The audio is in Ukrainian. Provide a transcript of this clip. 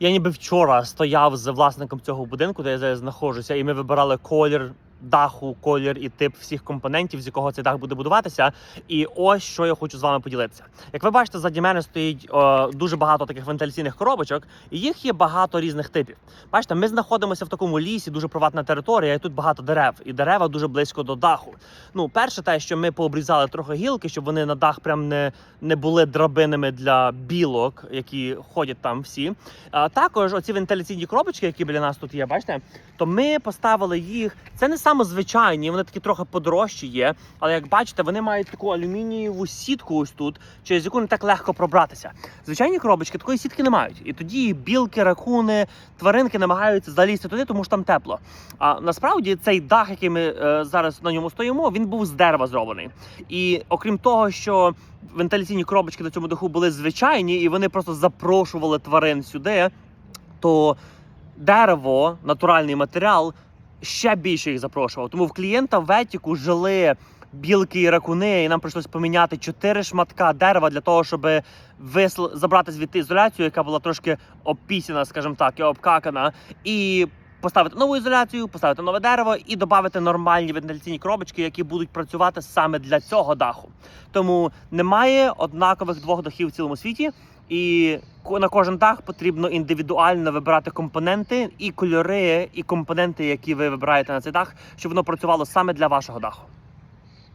Я ніби вчора стояв з власником цього будинку, де я зараз знаходжуся, і ми вибирали колір даху, колір і тип всіх компонентів, з якого цей дах буде будуватися. І ось що я хочу з вами поділитися. Як ви бачите, заді мене стоїть е, дуже багато таких вентиляційних коробочок, і їх є багато різних типів. Бачите, ми знаходимося в такому лісі, дуже приватна територія, і тут багато дерев, і дерева дуже близько до даху. Ну, перше, те, що ми пообрізали трохи гілки, щоб вони на дах прям не, не були драбинами для білок, які ходять там всі. А також оці вентиляційні коробочки, які біля нас тут є, бачите, то ми поставили їх. Це не саме звичайні, вони такі трохи подорожчі є. Але як бачите, вони мають таку алюмінієву сітку ось тут, через яку не так легко пробратися. Звичайні коробочки такої сітки не мають. І тоді білки, ракуни, тваринки намагаються залізти туди, тому що там тепло. А насправді цей дах, який ми е, зараз на ньому стоїмо, він був з дерева зроблений. І окрім того, що вентиляційні коробочки на цьому даху були звичайні, і вони просто запрошували тварин сюди, то дерево, натуральний матеріал, ще більше їх запрошував. Тому в клієнта в Етіку жили білки і ракуни, і нам прийшлось поміняти чотири шматка дерева для того, щоб висл... забрати звідти ізоляцію, яка була трошки обпісяна, скажімо так, і обкакана, і поставити нову ізоляцію, поставити нове дерево і додати нормальні вентиляційні коробочки, які будуть працювати саме для цього даху. Тому немає однакових двох дахів в цілому світі. І на кожен дах потрібно індивідуально вибирати компоненти і кольори, і компоненти, які ви вибираєте на цей дах, щоб воно працювало саме для вашого даху.